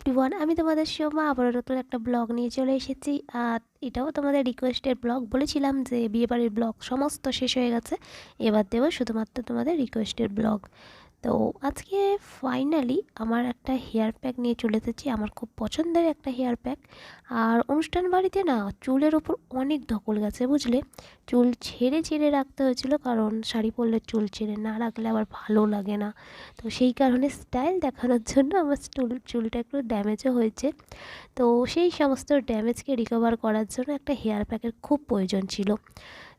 Everyone আমি তোমাদের সোমা আবারও নতুন একটা ব্লগ নিয়ে চলে এসেছি। আর এটাও তোমাদের রিকোয়েস্টের ব্লগ। বলেছিলাম যে বিয়েবাড়ির ব্লগ সমস্ত শেষ হয়ে গেছে। এবার দেবো শুধুমাত্র তোমাদের রিকোয়েস্টের ব্লগ। তো আজকে ফাইনালি আমার একটা হেয়ার প্যাক নিয়ে চলে এসেছি। আমার খুব পছন্দের একটা হেয়ার প্যাক আর অনুষ্ঠান বাড়িতে না চুলের ওপর অনেক ধকল গেছে, বুঝলে? চুল ছেড়ে ছেড়ে রাখতে হয়েছিল কারণ শাড়ি পরলে চুল ছেড়ে না রাখলে আবার ভালো লাগে না। তো সেই কারণে স্টাইল দেখানোর জন্য আমার চুল, চুলটা একটু ড্যামেজও হয়েছে। তো সেই সমস্ত ড্যামেজকে রিকভার করার জন্য একটা হেয়ার প্যাকের খুব প্রয়োজন ছিল।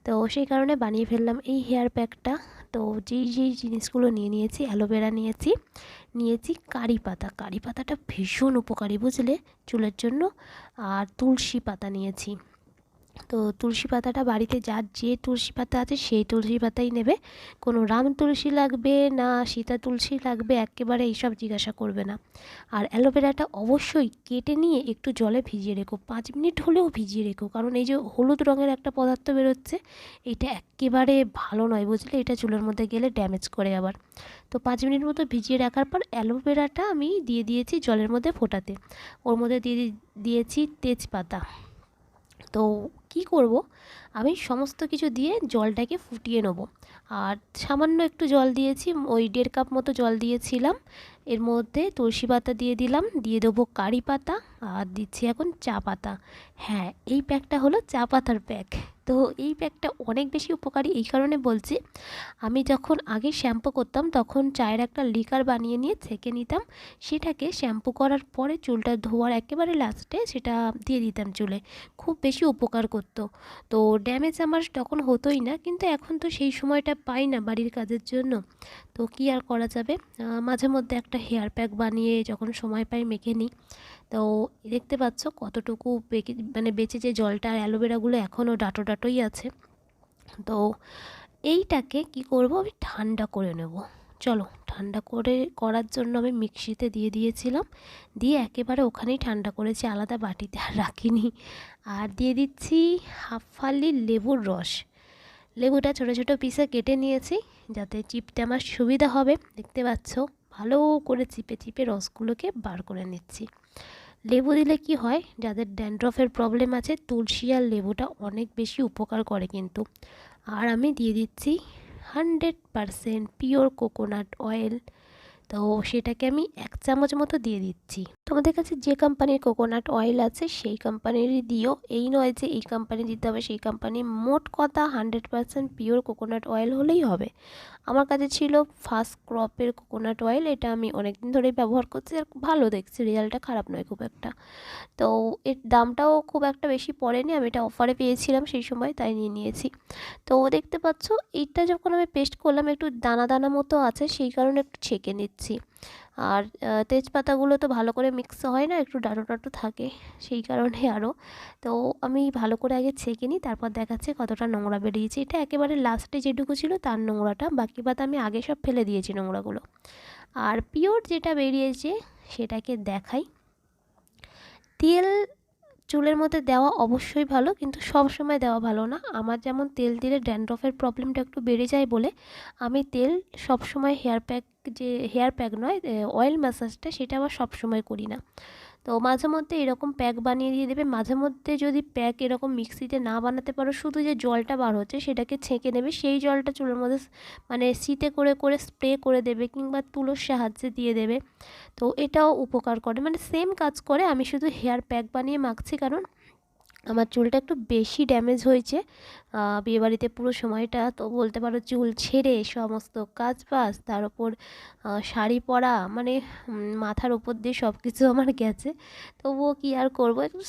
তো সেই কারণে বানিয়ে ফেললাম এই হেয়ার প্যাকটা তো যেই যেই জিনিসগুলো নিয়ে নিয়েছি, অ্যালোভেরা নিয়েছি নিয়েছি কারি পাতা। কারি পাতাটা ভীষণ উপকারী, বুঝলে? চুলের জন্য। আর তুলসী পাতা নিয়েছি। তো তুলসী পাতাটা বাড়িতে যার যে তুলসী পাতা আছে সেই তুলসী পাতাই নেবে। কোনো রাম তুলসী লাগবে না সীতা তুলসী লাগবে একেবারে এইসব জিজ্ঞাসা করবে না। আর অ্যালোভেরাটা অবশ্যই কেটে নিয়ে একটু জলে ভিজিয়ে রেখো। পাঁচ মিনিট হলেও ভিজিয়ে রেখো। কারণ এই যে হলুদ রঙের একটা পদার্থ বেরোচ্ছে, এটা একেবারে ভালো নয় বুঝলে? এটা চুলের মধ্যে গেলে ড্যামেজ করে আবার। তো পাঁচ মিনিট মতো ভিজিয়ে রাখার পর অ্যালোভেরাটা আমি দিয়ে দিয়েছি জলের মধ্যে ফোটাতে। ওর মধ্যে দিয়ে দিয়েছি তেজপাতা। তো কি করব? আমি সমস্ত কিছু দিয়ে জলটাকে ফুটিয়ে নেব। আর সামান্য একটু জল দিয়েছি, ওই দেড় কাপ মতো জল দিয়েছিলাম। এর মধ্যে তুলসী পাতা দিয়ে দিলাম, দিয়ে দেবো কারি পাতা, আর দিচ্ছি এখন চা পাতা। হ্যাঁ এই প্যাকটা হলো চা পাতার প্যাক তো এই প্যাকটা অনেক বেশি উপকারী এই কারণে বলছি, আমি যখন আগে শ্যাম্পু করতাম তখন চায়ের একটা লিকার বানিয়ে নিয়ে ছেঁকে নিতাম, সেটাকে শ্যাম্পু করার পরে চুলটা ধোয়ার একেবারে লাস্টে সেটা দিয়ে দিতাম চুলে, খুব বেশি উপকার করতো। তো ড্যামেজ আমার তখন হতোই না, কিন্তু এখন তো সেই সময়টা পাই না বাড়ির কাজের জন্য। তো কী আর করা যাবে? মাঝে মধ্যে একটা হেয়ার প্যাক বানিয়ে যখন সময় পাই মেখে নিই। তো দেখতে পাচ্ছ কতটুকু মানে বেঁচে যে জলটা আর অ্যালোভেরাগুলো এখনও ডাটো ডাটোই আছে। তো এইটাকে কি করব আমি ঠান্ডা করে নেব। চলো ঠান্ডা করে করার জন্য আমি মিক্সিতে দিয়ে দিয়েছিলাম। দিয়ে একেবারে ওখানেই ঠান্ডা করেছি, আলাদা বাটিতে আর রাখিনি। আর দিয়ে দিচ্ছি হাফ ফালি লেবুর রস। লেবুটা ছোটো ছোটো পিসে কেটে নিয়েছি যাতে চিপতে আমার সুবিধা হবে। দেখতে পাচ্ছ ভালো করে চিপে চিপে রসগুলোকে বার করে নিচ্ছি। লেবু দিলে কি হয়? যাদের ড্যান্ড্রফের প্রবলেম আছে, তুলসী আর লেবুটা অনেক বেশি উপকার করে কিন্তু। আর আমি দিয়ে দিচ্ছি hundred percent pure coconut oil তো সেটাকে আমি এক চামচ মতো দিয়ে দিচ্ছি। তোমাদের কাছে যে কোম্পানির কোকোনাট অয়েল আছে, সেই কোম্পানিরই দিও। এই নয় যে এই কোম্পানি দিতে হবে, সেই কোম্পানি মোট কথা hundred percent pure coconut oil হলেই হবে। আমার কাছে ছিল ফার্স্ট ক্রপের কোকোনাট অয়েল এটা আমি অনেক দিন ধরেই ব্যবহার করছি আর ভালো দেখছি, রেজাল্টটা খারাপ নয় খুব একটা। তো এর দামটাও খুব একটা বেশি পড়েনি, আমি এটা অফারে পেয়েছিলাম সেই সময়, তাই নিয়ে নিয়েছি। তো দেখতে পাচ্ছ, এইটা যখন আমি পেস্ট করলাম, একটু দানা দানা মতো আছে, সেই কারণে একটু ছেঁকে নিচ্ছি। আর তেজপাতাগুলো তো ভালো করে মিক্স হয় না, একটু ডাটো ডাটো থাকে, সেই কারণে আরও তো আমি ভালো করে আগে ছেঁকে নিই, তারপর দেখাচ্ছে কতটা নোংরা বেরিয়েছে। এটা একেবারে লাস্টে যেটুকু ছিল তার নোংরাটা, বাকি পাতা আমি আগে সব ফেলে দিয়েছি নোংরাগুলো। আর পিওর যেটা বেরিয়েছে, সেটাকে দেখাই। তেল চুলের মধ্যে দেওয়া অবশ্যই ভালো, কিন্তু সব সময় দেওয়া ভালো না। আমার যেমন তেল দিলে ড্যান্ড্রফের প্রবলেমটা একটু বেড়ে যায় বলে, আমি তেল সব সময় হেয়ার প্যাক যে হেয়ার প্যাক নয় অয়েল ম্যাসাজটা সেটা আবার সব সময় করি না। তো মাঝে মধ্যে এরকম প্যাক বানিয়ে দিয়ে দেবে। মাঝে মধ্যে যদি প্যাক এরকম মিক্সিতে না বানাতে পারো, শুধু যে জলটা বার হচ্ছে সেটাকে ছেঁকে নেবে। সেই জলটা চুলের মধ্যে মানে শীতে করে করে স্প্রে করে দেবে কিংবা তুলোর সাহায্যে দিয়ে দেবে। তো এটাও উপকার করে। মানে সেম কাজ করে, আমি শুধু হেয়ার প্যাক বানিয়ে মাখছি। কারণ আমার চুলটা একটু বেশি ড্যামেজ হয়েছে। বিয়েবাড়িতে পুরো সময়টা তো বলতে পারো চুল ছেড়ে সমস্ত কাজ বাজ তার ওপর শাড়ি পরা মানে মাথার ওপর দিয়ে সব কিছু আমার গেছে। তবুও কি আর করব? একটু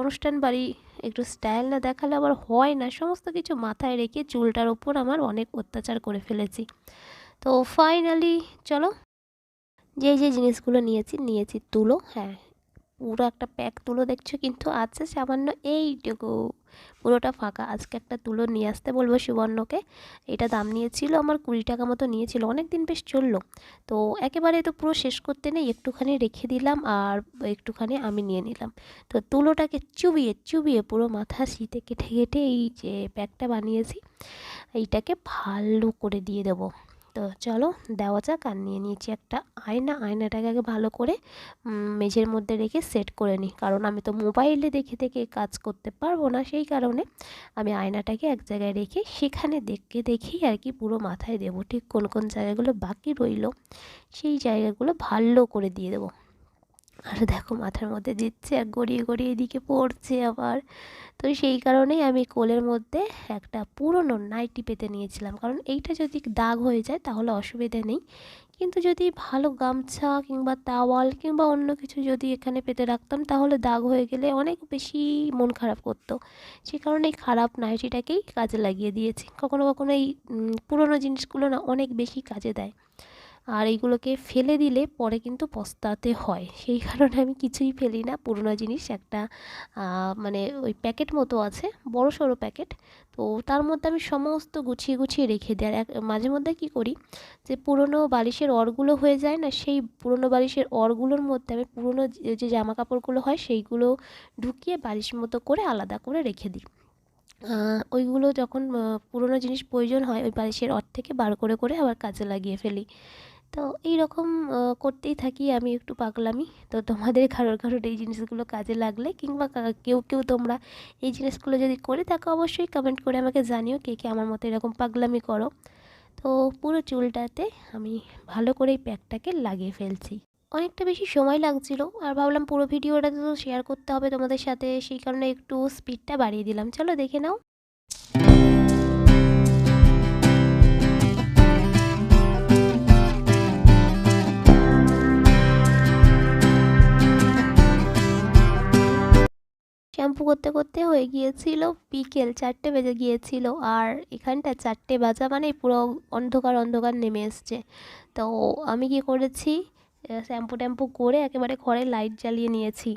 অনুষ্ঠান বাড়ি, একটু স্টাইল না দেখালে আবার হয় না। সমস্ত কিছু মাথায় রেখে চুলটার ওপর আমার অনেক অত্যাচার করে ফেলেছি। তো ফাইনালি চলো যে যে জিনিসগুলো নিয়েছি নিয়েছি তুলো হ্যাঁ। পুরো একটা প্যাক তুলো দেখছ কিন্তু আছে সামান্য এইটুকু। পুরোটা ফাঁকা। আজকে একটা তুলো নিয়ে আসতে বলব সুবর্ণকে। এটা দাম নিয়েছিল আমার কুড়ি টাকা মতো নিয়েছিল অনেক দিন বেশ চলল। তো একেবারে তো পুরো শেষ করতে নেই, একটুখানি রেখে দিলাম আর একটুখানি আমি নিয়ে নিলাম। তো তুলোটাকে চুবিয়ে চুবিয়ে পুরো মাথা শীতে কেটে কেটে এই যে প্যাকটা বানিয়েছি, এইটাকে ভালো করে দিয়ে দেবো। তো চলো দেওয়া যাক আর নিয়ে নিয়েছি একটা আয়না। আয়নাটাকে আগে ভালো করে মেঝের মধ্যে রেখে সেট করে নিই। কারণ আমি তো মোবাইলে দেখে দেখে কাজ করতে পারব না সেই কারণে আমি আয়নাটাকে এক জায়গায় রেখে সেখানে দেখে দেখেই আর কি পুরো মাথায় দেবো। ঠিক কোন কোন জায়গাগুলো বাকি রইল সেই জায়গাগুলো ভালো করে দিয়ে দেবো। আর দেখো মাথার মধ্যে দিচ্ছে আর গড়িয়ে গড়িয়ে এদিকে পড়ছে আবার। তো সেই কারণেই আমি কোলের মধ্যে একটা পুরনো নাইটি পেতে নিয়েছিলাম। কারণ এইটা যদি দাগ হয়ে যায় তাহলে অসুবিধে নেই। কিন্তু যদি ভালো গামছা কিংবা তাওয়াল কিংবা অন্য কিছু যদি এখানে পেতে রাখতাম তাহলে দাগ হয়ে গেলে অনেক বেশি মন খারাপ করতো। সে কারণে এই খারাপ নাইটিটাকেই কাজে লাগিয়ে দিয়েছি। কখনো কখনো এই পুরনো জিনিসগুলো না অনেক বেশি কাজে দেয়। আর এইগুলোকে ফেলে দিলে পরে কিন্তু পস্তাতে হয়। সেই কারণে আমি কিছুই ফেলি না। পুরনো জিনিস একটা মানে ওই প্যাকেট মতো আছে, বড় সড়ো প্যাকেট। তো তার মধ্যে আমি সমস্ত গুছিয়ে গুছিয়ে রেখে দিই। আর এক, মাঝে মধ্যে কী করি যে পুরনো বালিশের অরগুলো হয়ে যায় না, সেই পুরনো বালিশের অরগুলোর মধ্যে আমি পুরনো যে জামা কাপড়গুলো হয় সেইগুলো ঢুকিয়ে বালিশ মতো করে আলাদা করে রেখে দিই। ওইগুলো যখন পুরনো জিনিস প্রয়োজন হয়, ওই বালিশের অর থেকে বার করে করে আবার কাজে লাগিয়ে ফেলি। তো এই রকম করতেই থাকি আমি একটু পাগলামি। তো তোমাদের কারোর কারোর এই জিনিসগুলো কাজে লাগলে কিংবা কেউ কেউ তোমরা এই জিনিসগুলো যদি করে থাকো, অবশ্যই কমেন্ট করে আমাকে জানিও কে কে আমার মতো এরকম পাগলামি করো। তো পুরো চুলটাতে আমি ভালো করে এই প্যাকটাকে লাগিয়ে ফেলছি। অনেকটা বেশি সময় লাগছিল আর ভাবলাম পুরো ভিডিওটা তো শেয়ার করতে হবে তোমাদের সাথে, সেই কারণে একটু স্পিডটা বাড়িয়ে দিলাম। চলো দেখে নাও। শ্যাম্পু করতে করতে হয়ে গিয়েছিল বিকেল চারটে বেজে গিয়েছিল আর এখানটা চারটে বাজা মানে পুরো অন্ধকার অন্ধকার নেমে এসছে। তো আমি কি করেছি? শ্যাম্পু ট্যাম্পু করে একেবারে ঘরে লাইট জ্বালিয়ে নিয়েছি।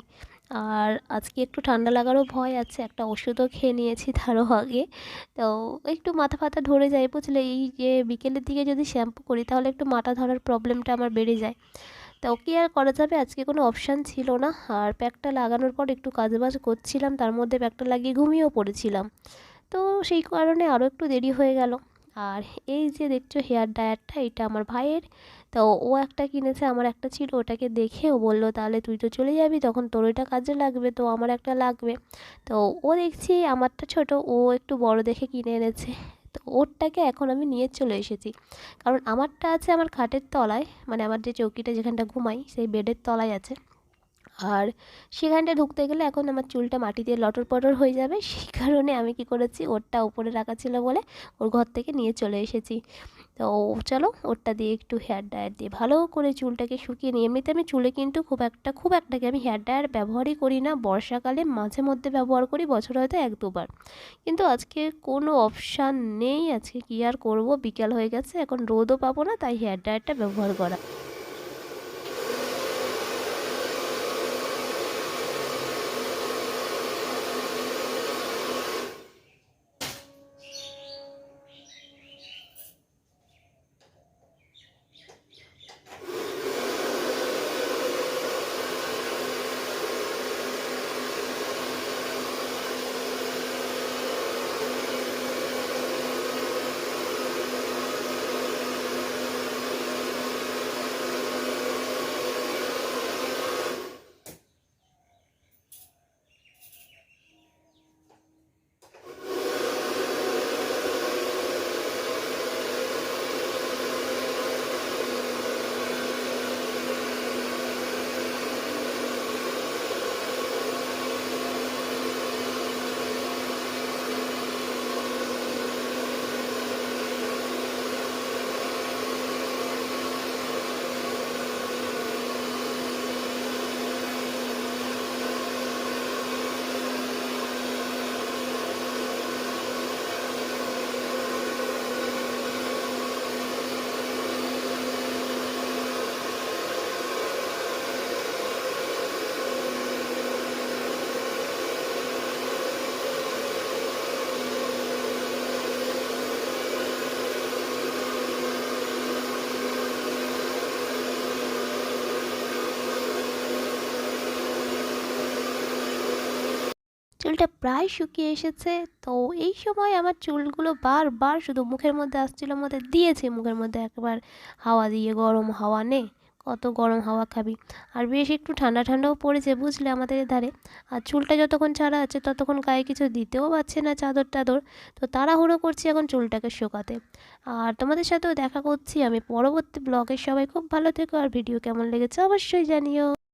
আর আজকে একটু ঠান্ডা লাগারও ভয় আছে, একটা ওষুধও খেয়ে নিয়েছি তারও আগে। তো একটু মাথা ফাথা ধরে যায় বুঝলে, এই যে বিকেলের দিকে যদি শ্যাম্পু করি তাহলে একটু মাথা ধরার প্রবলেমটা আমার বেড়ে যায়। তো কি আর করা যাবে? আজকে কোনো অপশান ছিল না। আর প্যাকটা লাগানোর পর একটু কাজবাজ করছিলাম, তার মধ্যে প্যাকটা লাগিয়ে ঘুমিয়েও পড়েছিলাম। তো সেই কারণে আরও একটু দেরি হয়ে গেল। আর এই যে দেখছ হেয়ার ড্রায়ারটা এটা আমার ভাইয়ের। তো ও একটা কিনেছে, আমার একটা ছিল, ওটাকে দেখে ও বলল, তাহলে তুই তো চলে যাবি, তখন তোর ওইটা কাজে লাগবে, তো আমার একটা লাগবে। তো ও দেখছি, আমারটা ছোট, ও একটু বড় দেখে কিনে এনেছে। তো ওরটাকে এখন আমি নিয়ে চলে এসেছি। কারণ আমারটা আছে আমার খাটের তলায় মানে আমার যে চৌকিটা যেখানটা ঘুমাই, সেই বেডের তলায় আছে। আর সেখানটা ঢুকতে গেলে এখন আমার চুলটা মাটি দিয়ে লটর পটর হয়ে যাবে, সেই কারণে আমি কি করেছি, ওরটা উপরে রাখা ছিল বলে ওর ঘর থেকে নিয়ে চলে এসেছি। তো চলো ওরটা দিয়ে একটু হেয়ার ড্রায়ার দিয়ে ভালো করে চুলটাকে শুকিয়ে নিই এমনিতে আমি চুলে কিন্তু খুব একটা, খুব একটাকে আমি হেয়ার ড্রায়ার ব্যবহারই করি না। বর্ষাকালে মাঝে মধ্যে ব্যবহার করি, বছর হয়তো এক দুবার। কিন্তু আজকে কোনো অপশান নেই, আজকে কী আর করব? বিকাল হয়ে গেছে, এখন রোদও পাবো না, তাই হেয়ার ড্রায়ারটা ব্যবহার করা। চুলটা প্রায় শুকিয়ে এসেছে। তো এই সময় আমার চুলগুলো বারবার শুধু মুখের মধ্যে আসছিল, মধ্যে দিয়েছে, মুখের মধ্যে একবার হাওয়া দিয়ে, গরম হাওয়া নে, কত গরম হাওয়া খাবি। আর বেশ একটু ঠান্ডা ঠান্ডাও পড়েছে বুঝলে আমাদের ধারে আর চুলটা যতক্ষণ ছাড়া আছে ততক্ষণ গায়ে কিছু দিতেও পারছে না চাদর টাদর। তো তাড়াহুড়ো করছি এখন চুলটাকে শোকাতে। আর তোমাদের সাথেও দেখা করছি। আমি পরবর্তী ব্লগে সবাই খুব ভালো থেকো। আর ভিডিও কেমন লেগেছে অবশ্যই জানিও।